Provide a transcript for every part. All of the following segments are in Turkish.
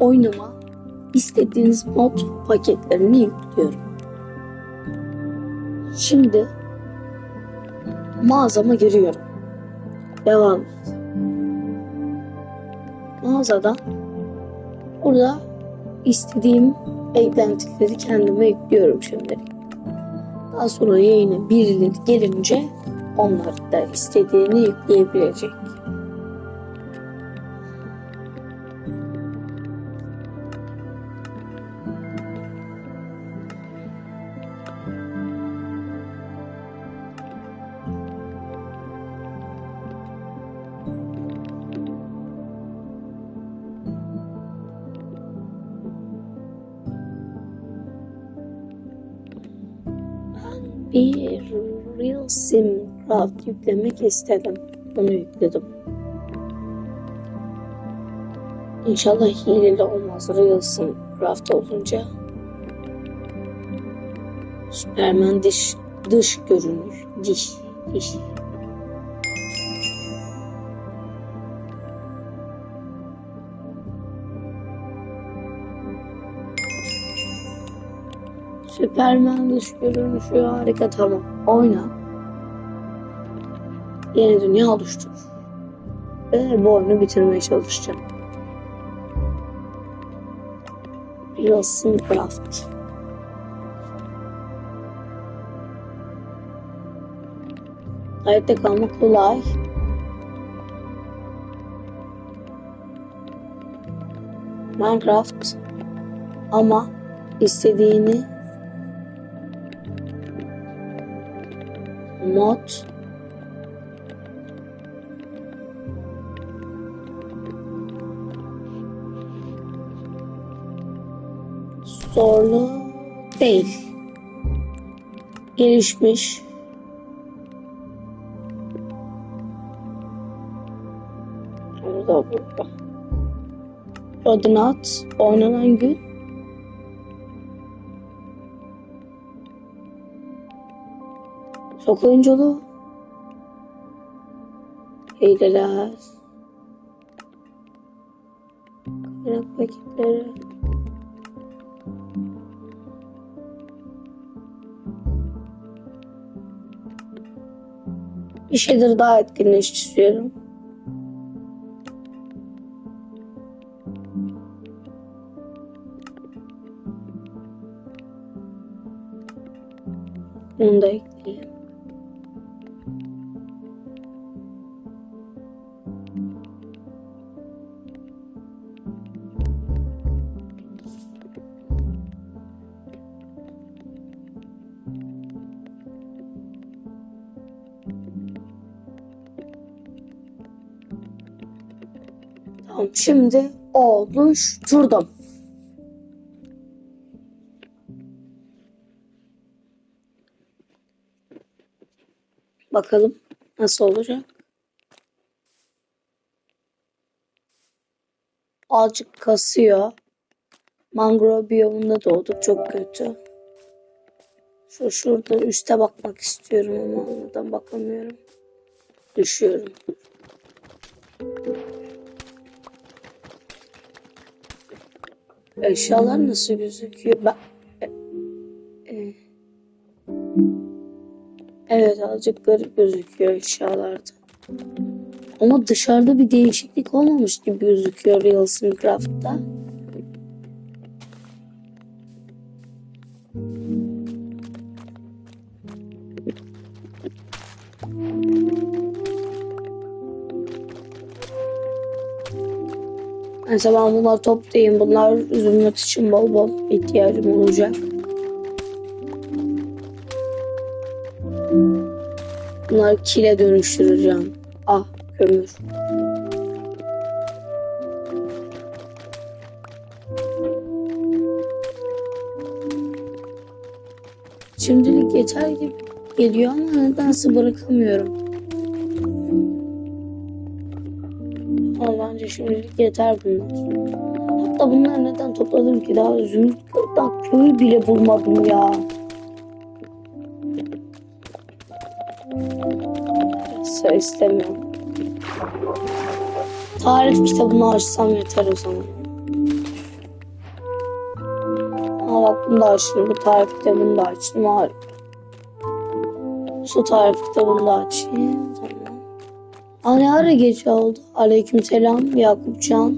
oynama istediğiniz mod paketlerini yüklüyorum. Şimdi mağazama giriyorum. Devam et. Mağazada burada istediğim eklentileri kendime yüklüyorum şimdi. Daha sonra yayına birileri gelince onlar da istediğini yükleyebilecek. Sim Craft yüklemek istedim. Bunu yükledim. İnşallah hileli olmaz Real Sim Craft olunca. Superman dış, dış görünür. Diş, diş. Süpermen dış görünüşü harika tamam. Oyna. Yeni dünya oluştur. Ve bu oyunu bitirmeye çalışacağım. Wilson Craft. Hayatta kalmak kolay. Minecraft ama istediğini mod zorlu değil. Gelişmiş. Burada burada. Ordinat oynanan gün Çok oyunculu. Hileler. Kaynak paketleri. Bir şeydir daha etkinleştiriyorum. Bunu da ekleyeyim. Tamam şimdi oluşturdum. Bakalım nasıl olacak. Azıcık kasıyor. Mangrove biyomunda doğduk çok kötü. Şu şurada üste bakmak istiyorum ama oradan bakamıyorum. Düşüyorum. Eşyalar nasıl gözüküyor? Ben... E. Evet azıcık garip gözüküyor eşyalarda. Ama dışarıda bir değişiklik olmamış gibi gözüküyor Real Sim Mesela ben bunları toplayayım. Bunlar zümrüt için bol bol ihtiyacım olacak. Bunları kile dönüştüreceğim. Ah kömür. Şimdilik yeter gibi geliyor ama nedense bırakamıyorum. Şimdilik yeter bunlar. Hatta bunlar neden topladım ki daha zümrüt daha köy bile bulmadım ya. Sıra istemiyorum. Tarif kitabını açsam yeter o zaman. Bunu da açtım. Bu tarif kitabını da açtım. Harika. Su tarif kitabını da açayım. Ne ara gece oldu? Aleyküm selam Yakupcan.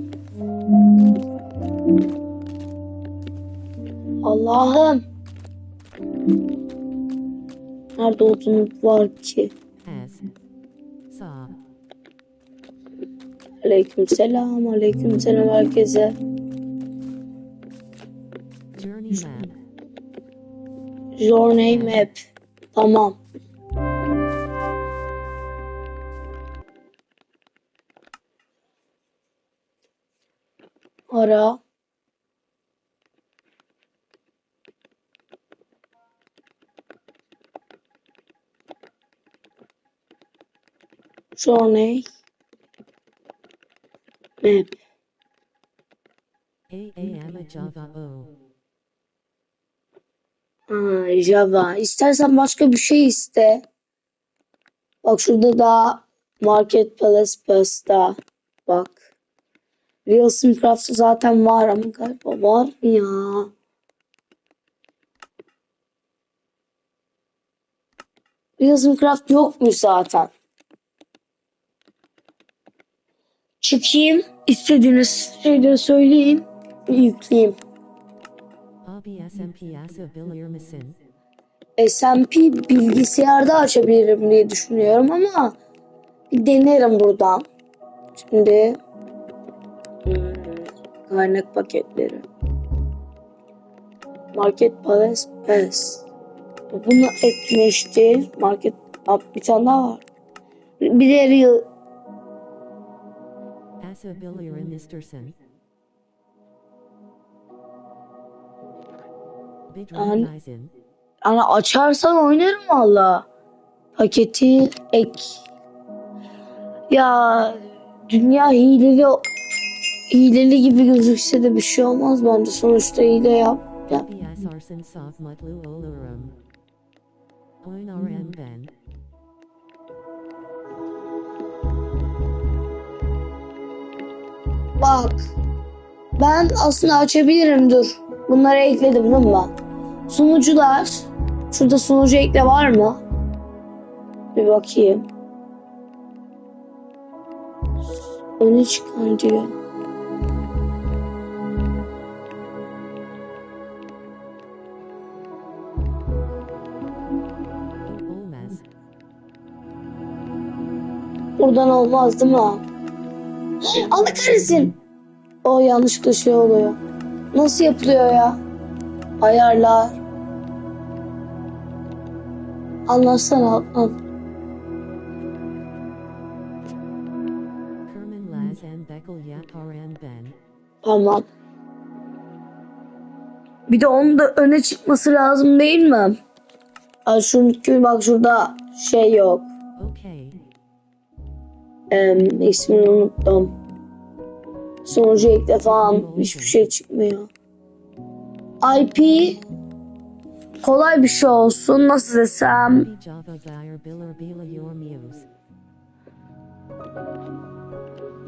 Allah'ım. Nerede odunluk var ki? Aleyküm selam. Aleyküm selam herkese. journey map Journey map. Tamam. Ara. Journey map. AAM Java O Ha, Java. İstersen başka bir şey iste. Bak şurada da Marketplace Pasta. Bak. Real Simcraft zaten var ama galiba var mı ya? Real Simcraft yokmuş zaten. Çıkayım. istediğiniz şeyleri söyleyin. Yükleyeyim. Abi SMPS bilir misin? SMP bilgisayarda açabilirim diye düşünüyorum ama bir denerim buradan. Şimdi kaynak paketleri. Market Palace Pass. Bunu eklemişti. Market Aa, bir tane daha var. Bir de Real Misterson Bidronizen yani açarsan oynarım valla. Paketi ek. Ya dünya hileli hileli gibi gözükse de bir şey olmaz bence. Sonuçta hile yap. Ben bak. Ben aslında açabilirim dur. Bunları ekledim değil mi ben? Sunucular. Şurada sunucu ekle var mı? Bir bakayım. Öne çıkan diyor. Buradan olmaz değil mi? Allah kahretsin. O yanlışlıkla şey oluyor. Nasıl yapılıyor ya? Ayarlar. Anlatsana. An. Kerman Laz and Beckel Yaparan Ben Tamam. Bir de onun da öne çıkması lazım değil mi? Ay çünkü bak şurada şey yok. Okay Em, ismini unuttum. Sonucu ekle falan hiçbir şey çıkmıyor. IP kolay bir şey olsun. Nasıl desem?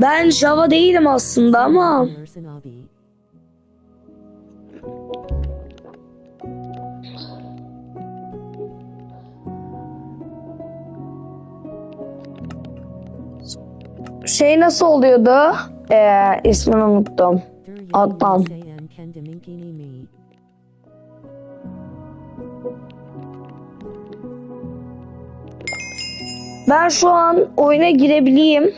Ben Java değilim aslında ama şey nasıl oluyordu? Ee, ismini unuttum. Adnan. Ben şu an oyuna girebileyim.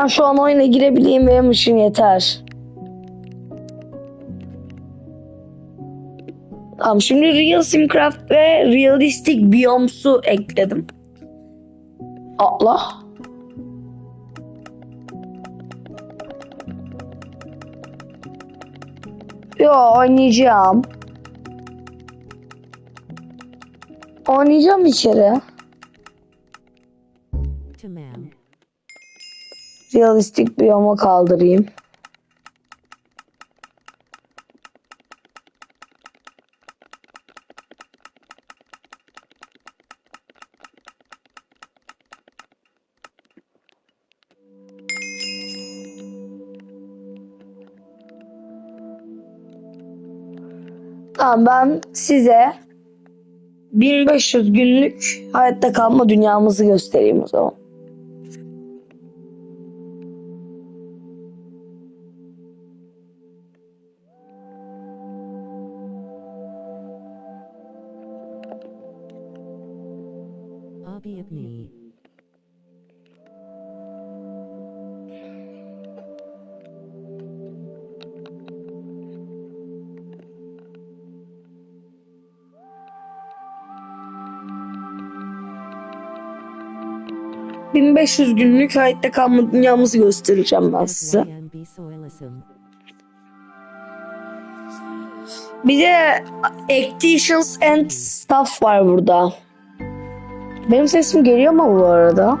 Ben şu an oyuna girebileyim benim için yeter. Tamam şimdi Real Simcraft ve Realistic Bioms'u ekledim. Allah. Yo oynayacağım. Oynayacağım içeri. realistik biyoma kaldırayım. Tamam ben size 1500 günlük hayatta kalma dünyamızı göstereyim o zaman. 1500 günlük hayatta kalma dünyamızı göstereceğim ben size. Bir de Actions and Stuff var burada. Benim sesim geliyor mu bu arada?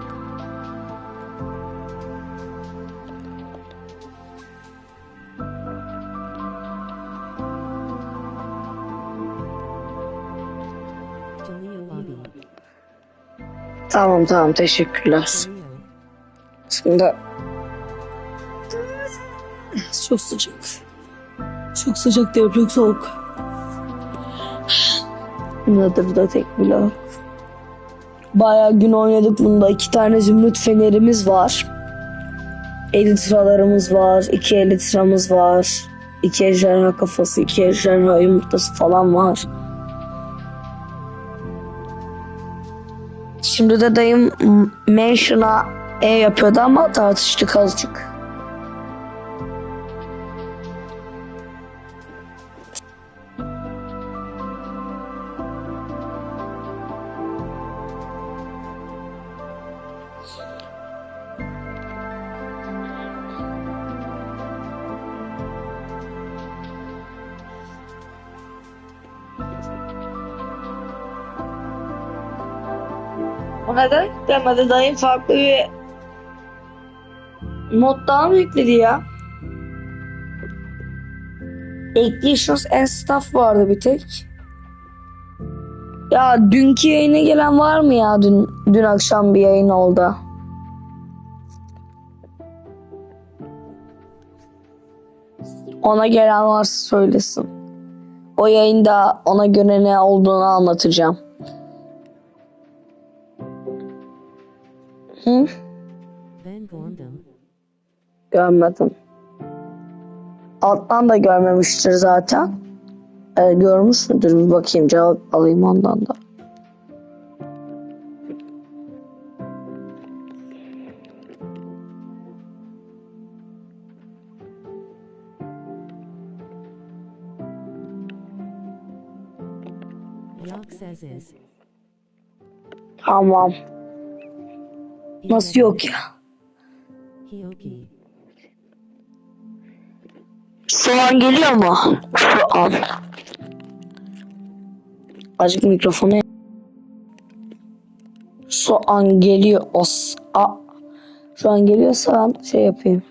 Tamam tamam teşekkürler. Şimdi çok sıcak. Çok sıcak değil çok soğuk. Nedir da tek blok. Bayağı gün oynadık bunda. iki tane zümrüt fenerimiz var. Elitralarımız var. iki elitramız var. iki ejderha kafası, iki ejderha yumurtası falan var. Şimdi de dayım m- Mansion'a E yapıyordu ama tartıştık azıcık. O neden demedi dayım farklı bir mod daha mı ekledi ya? Actions and Stuff vardı bir tek. Ya dünkü yayına gelen var mı ya dün, dün akşam bir yayın oldu. Ona gelen varsa söylesin. O yayında ona göre ne olduğunu anlatacağım. Hı? Van Gondam. Görmedim. Alttan da görmemiştir zaten. Ee, görmüş müdür bir bakayım cevap alayım ondan da. Tamam. Nasıl yok ya? Hioki. Şu an geliyor mu? Şu an. Azıcık mikrofonu. Şu an geliyor. Os. A. Şu an geliyorsa ben şey yapayım.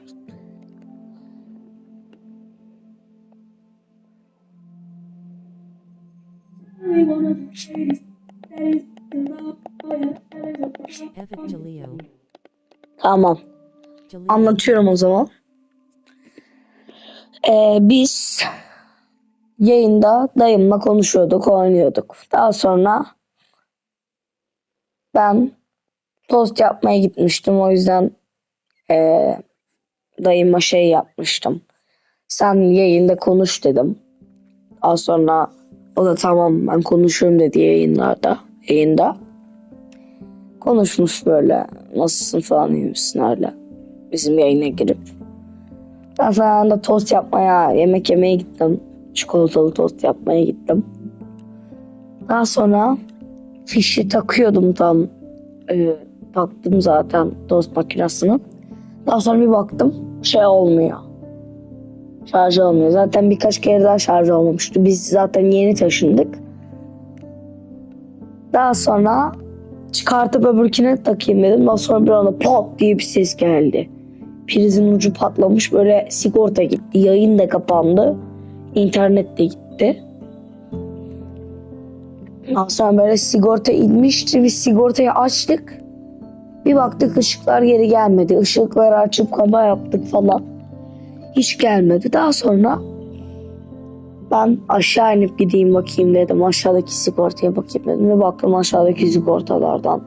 Tamam. Anlatıyorum o zaman. Ee, biz yayında dayımla konuşuyorduk, oynuyorduk. Daha sonra ben tost yapmaya gitmiştim. O yüzden ee, dayıma şey yapmıştım. Sen yayında konuş dedim. Daha sonra o da tamam ben konuşurum dedi yayınlarda. Yayında. Konuşmuş böyle. Nasılsın falan iyi misin öyle. Bizim yayına girip. Daha sonra da tost yapmaya, yemek yemeye gittim. Çikolatalı tost yapmaya gittim. Daha sonra fişi takıyordum tam. Ee, taktım zaten tost makinesini. Daha sonra bir baktım şey olmuyor. Şarj olmuyor. Zaten birkaç kere daha şarj olmamıştı. Biz zaten yeni taşındık. Daha sonra çıkartıp öbürküne takayım dedim. Daha sonra bir anda pop diye bir ses geldi. Prizin ucu patlamış böyle sigorta gitti. Yayın da kapandı. İnternet de gitti. Daha sonra böyle sigorta inmişti. Biz sigortayı açtık. Bir baktık ışıklar geri gelmedi. Işıkları açıp kaba yaptık falan. Hiç gelmedi. Daha sonra Ben aşağı inip gideyim bakayım dedim. Aşağıdaki sigortaya bakayım dedim. Ve baktım aşağıdaki sigortalardan.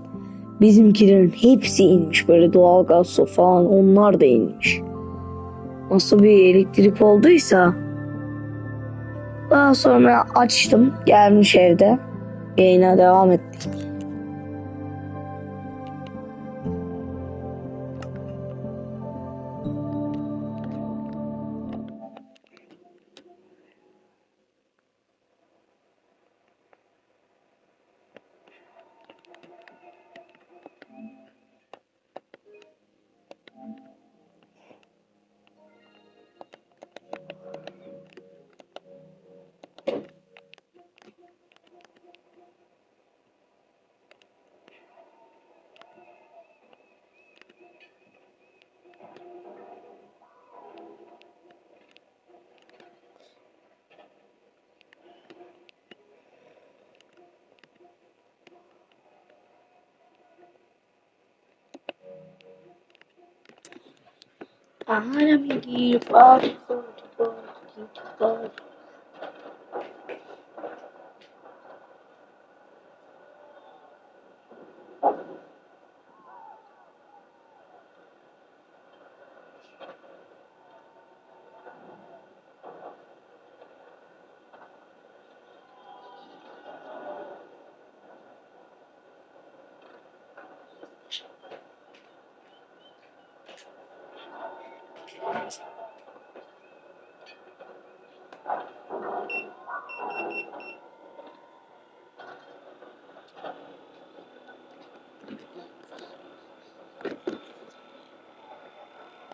Bizimkilerin hepsi inmiş. Böyle doğalgaz su falan onlar da inmiş. Nasıl bir elektrik olduysa. Daha sonra açtım. Gelmiş evde. Yayına devam ettik. I'm gonna be the body, body, body, body.